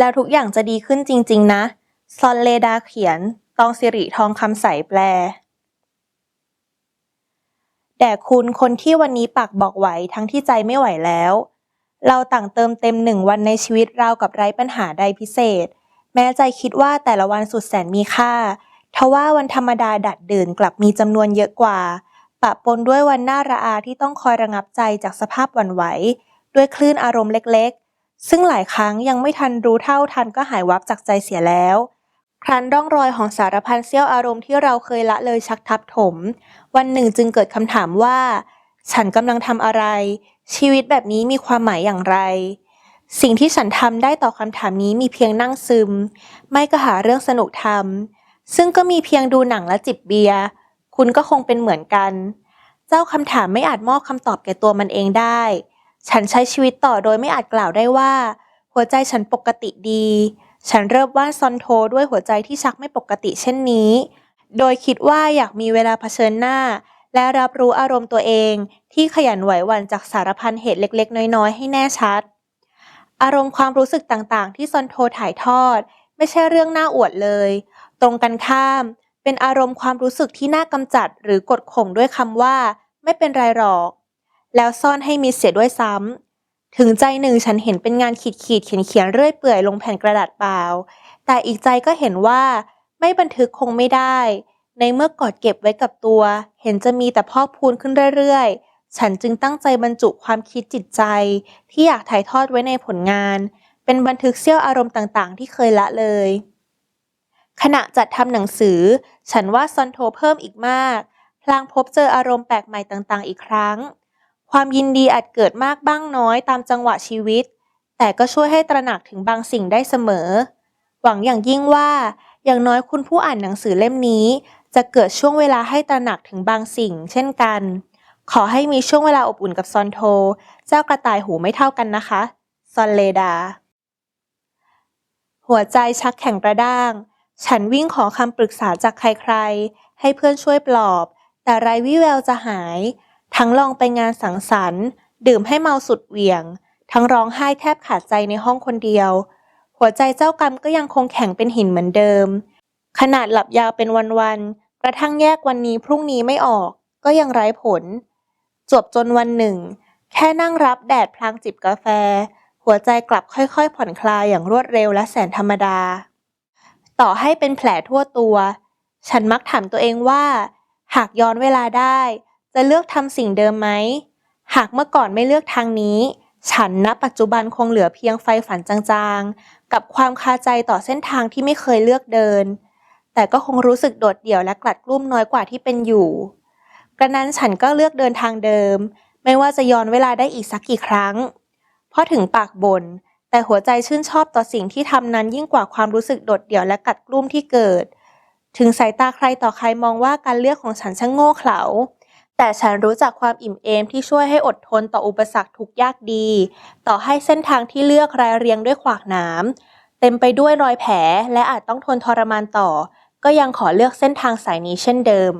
แล้วทุกอย่างจะดีขึ้นจริง ๆ นะ ซอนเลดาเขียน ตองสิริทองคำใสแปล แด่คุณคนที่วันนี้ปากบอกไหวทั้งที่ใจไม่ไหวแล้ว เราต่างเติมเต็มหนึ่งวันในชีวิตเรากับไร้ปัญหาใดพิเศษ แม้ใจคิดว่าแต่ละวันสุดแสนมีค่าทว่าวันธรรมดาดัดเดื่นกลับมีจำนวนเยอะกว่า ปะปนด้วยวันน่าระอาที่ต้องคอยระงับใจจากสภาพวันไหว ด้วยคลื่นอารมณ์เล็กๆ ซึ่งหลายครั้งยังไม่ทันรู้เท่าทันก็หายวับจากใจเสียแล้ว ครั้นร่องรอยของสารพันเสี้ยวอารมณ์ที่เราเคยละเลยชักทับถม วันหนึ่งจึงเกิดคำถามว่า ฉันกำลังทำอะไร ชีวิตแบบนี้มีความหมายอย่างไร สิ่งที่ฉันทำได้ต่อคำถามนี้มีเพียงนั่งซึม ไม่ก็หาเรื่องสนุกทำซึ่งก็มีเพียงดูหนังและจิบเบียร์คุณก็คงเป็นเหมือนกัน เจ้าคำถามไม่อาจมอบคำตอบแก่ตัวมันเองได้ ฉันใช้ชีวิตต่อโดยไม่อาจกล่าวได้ว่า หัวใจฉันปกติดี ฉันเริ่มว่านซอนโทด้วยหัวใจที่ชักไม่ปกติเช่นนี้ โดยคิดว่าอยากมีเวลาเผชิญหน้า และรับรู้อารมณ์ตัวเอง ที่ขยันไหวหวั่นจากสารพันเหตุเล็กๆ น้อยๆ ให้แน่ชัด อารมณ์ความรู้สึกต่างๆ ที่ซอนโทถ่ายทอด ไม่ใช่เรื่องน่าอวดเลย ตรงกันข้าม เป็นอารมณ์ความรู้สึกที่น่ากำจัดหรือกดข่มด้วยคำว่า ไม่เป็นไรหรอก แล้วซ่อนให้มิดเสียด้วยซ้ำ ถึงใจหนึ่งฉันเห็นเป็นงานขีดขีดเขียนเขียนเรื่อยเปื่อยลงแผ่นกระดาษเปล่า แต่อีกใจก็เห็นว่าไม่บันทึกคงไม่ได้ ในเมื่อกอดเก็บไว้กับตัว เห็นจะมีแต่พอกพูนขึ้นเรื่อยๆ ฉันจึงตั้งใจบรรจุความคิดจิตใจ ที่อยากถ่ายทอดไว้ในผลงาน เป็นบันทึกเสี้ยวอารมณ์ต่างๆ ที่เคยละเลย ขณะจัดทำหนังสือ ฉันว่าซอนโทเพิ่มอีกมาก พลางพบเจออารมณ์แปลกใหม่ต่างๆ อีกครั้ง ความยินดีอาจเกิดมากบ้างน้อยตามจังหวะชีวิต แต่ก็ช่วยให้ตระหนักถึงบางสิ่งได้เสมอ หวังอย่างยิ่งว่า อย่างน้อยคุณผู้อ่านหนังสือเล่มนี้ จะเกิดช่วงเวลาให้ตระหนักถึงบางสิ่ง เช่นกัน ขอให้มีช่วงเวลาอบอุ่นกับซอนโท เจ้ากระต่ายหูไม่เท่ากันนะคะ ซอนเลดา หัวใจชักแข็งกระด้าง ฉันวิ่งขอคำปรึกษาจากใครๆ ให้เพื่อนช่วยปลอบ แต่ไรวิแววจะหาย ทั้งลองไปงานสังสรรค์ ดื่มให้เมาสุดเหวี่ยง ทั้งร้องไห้แทบขาดใจในห้องคนเดียว หัวใจเจ้ากรรมก็ยังคงแข็งเป็นหินเหมือนเดิม ขนาดหลับยาวเป็นวันๆกระทั่งแยกวันนี้พรุ่งนี้ไม่ออก ก็ยังไร้ผล จวบจนวันหนึ่ง แค่นั่งรับแดดพลางจิบกาแฟ หัวใจกลับค่อยๆ ผ่อนคลายอย่างรวดเร็วและแสนธรรมดา ต่อให้เป็นแผลทั่วตัว ฉันมักถามตัวเองว่า หากย้อนเวลาได้ จะเลือกทำสิ่งเดิมไหม หากเมื่อก่อนไม่เลือกทางนี้ ฉันณปัจจุบันคงเหลือเพียงไฟฝันจางๆ กับความคาใจต่อเส้นทางที่ไม่เคยเลือกเดิน แต่ก็คงรู้สึกโดดเดี่ยวและกลัดกลุ้มน้อยกว่าที่เป็นอยู่ กระนั้นฉันก็เลือกเดินทางเดิม ไม่ว่าจะย้อนเวลาได้อีกสักกี่ครั้ง เพราะถึงปากบน่นแต่หัวใจชื่นชอบต่อสิ่งที่ทำนั้นยิ่งกว่าความรู้สึกโดดเดี่ยวและกัดกลุ้มที่เกิด ถึงสายตาใครต่อใครมองว่าการเลือกของฉันช่างโง่เขลา แต่ฉันรู้จักความอิ่มเอมที่ช่วยให้อดทนต่ออุปสรรคทุกยากดี ต่อให้เส้นทางที่เลือกรายเรียงด้วยขวากหนามเต็มไปด้วยรอยแผลและอาจต้องทนทรมานต่อ ก็ยังขอเลือกเส้นทางสายนี้เช่นเดิม